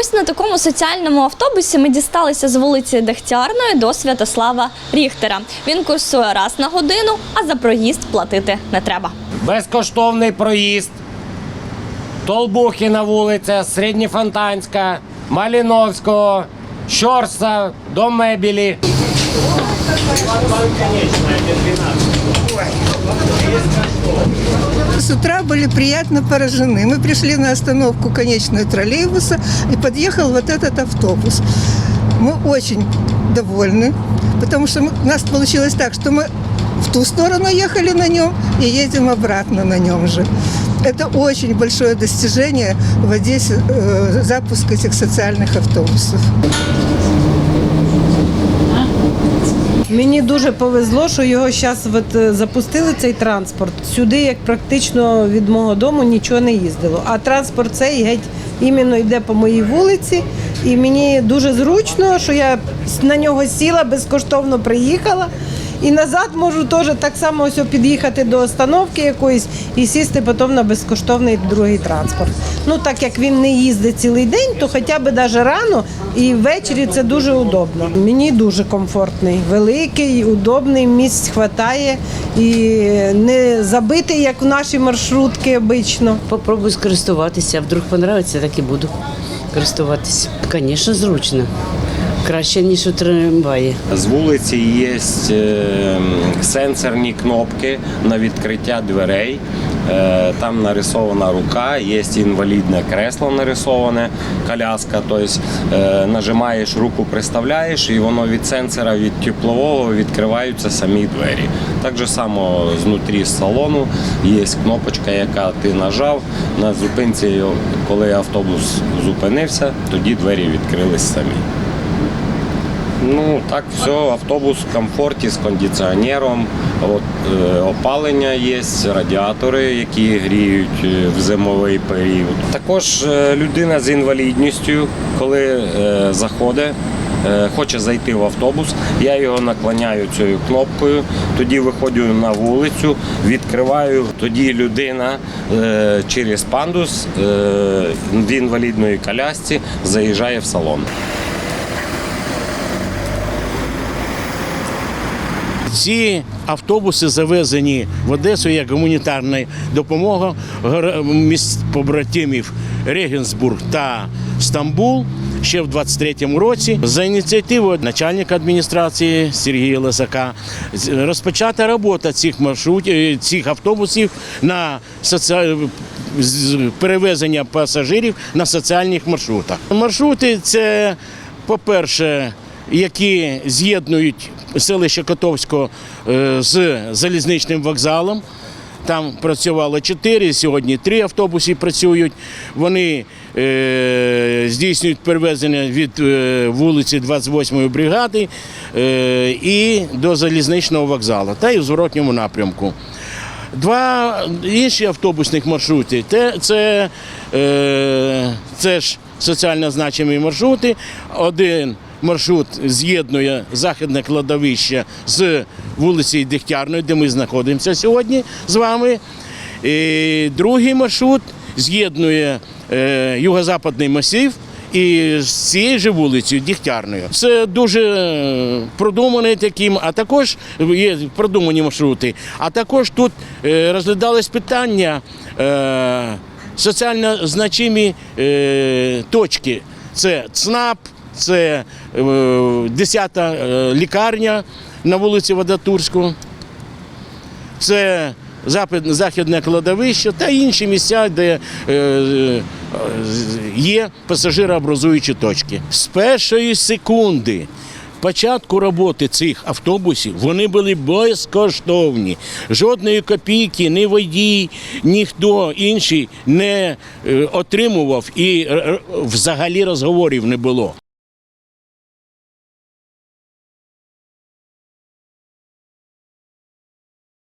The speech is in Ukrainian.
Ось на такому соціальному автобусі ми дісталися з вулиці Дегтярної до Святослава Ріхтера. Він курсує раз на годину, а за проїзд платити не треба. Безкоштовний проїзд. Толбухіна вулиця, Середньофонтанська, Маліновського, Щорса, до мебелі. С утра были приятно поражены. Мы пришли на остановку конечную троллейбуса и подъехал вот этот автобус. Мы очень довольны, потому что мы- у нас получилось так, что мы в ту сторону ехали на нем и едем обратно на нем же. Это очень большое достижение в Одессе э, запуск этих социальных автобусов. Мені дуже повезло, що його зараз запустили цей транспорт. Сюди, як практично від мого дому, нічого не їздило. А транспорт цей геть іменно йде по моїй вулиці. І мені дуже зручно, що я на нього сіла, безкоштовно приїхала. І назад можу теж так само ось під'їхати до остановки якоїсь і сісти потім на безкоштовний другий транспорт. Ну так як він не їздить цілий день, то хоча б навіть рано і ввечері це дуже удобно. Мені дуже комфортний, великий, удобний, місць хватає і не забитий, як в наші маршрутки обично. Попробую скористуватися, вдруг понравиться, так і буду користуватися. Звісно, зручно. Краще, ніж у трамваї. З вулиці є е, сенсорні кнопки на відкриття дверей. Е, Там нарисована рука, є інвалідне кресло нарисоване, коляска. Тобто нажимаєш руку, приставляєш, і воно від сенсора, від теплового відкриваються самі двері. Так же само знутрі салону є кнопочка, яка ти нажав. На зупинці, коли автобус зупинився, тоді двері відкрились самі. Ну так, все, автобус в комфорті з кондиціонером, от, е, опалення є, радіатори, які гріють е, в зимовий період. Також е, людина з інвалідністю, коли е, заходить, е, хоче зайти в автобус, я його наклоняю цією кнопкою, тоді виходжу на вулицю, відкриваю, тоді людина е, через пандус в інвалідної колясці заїжджає в салон. Ці автобуси завезені в Одесу як гуманітарна допомога міст побратимів Регенсбург та Стамбул ще в 23-му році. За ініціативою начальника адміністрації Сергія Лисака розпочата робота цих маршрутів е, цих автобусів на соці- перевезення пасажирів на соціальних маршрутах. Маршрути це, по-перше, які з'єднують селище Котовського е, з залізничним вокзалом. Там працювало чотири, сьогодні три автобуси працюють. Вони е, здійснюють перевезення від е, вулиці 28-ї бригади е, і до залізничного вокзалу, та й в зворотньому напрямку. Два інші автобусних маршрути це, це, е, це ж соціально значимі маршрути. Один маршрут з'єднує західне кладовище з вулиці Дегтярної, де ми знаходимося сьогодні з вами. І другий маршрут з'єднує е, юго-западний масив. І з цією ж вулицею Дігтярною. Це дуже продуманий таким, а також є продумані маршрути. А також тут е, розглядались питання е, соціально значимі точки. Це ЦНАП, це е, 10-та е, лікарня на вулиці Водотурську це західне кладовище та інші місця, де е, е, є пасажирообразуючі точки. З першої секунди. Початку роботи цих автобусів вони були безкоштовні. Жодної копійки ні водій, ніхто інший не е, отримував і е, взагалі розговорів не було.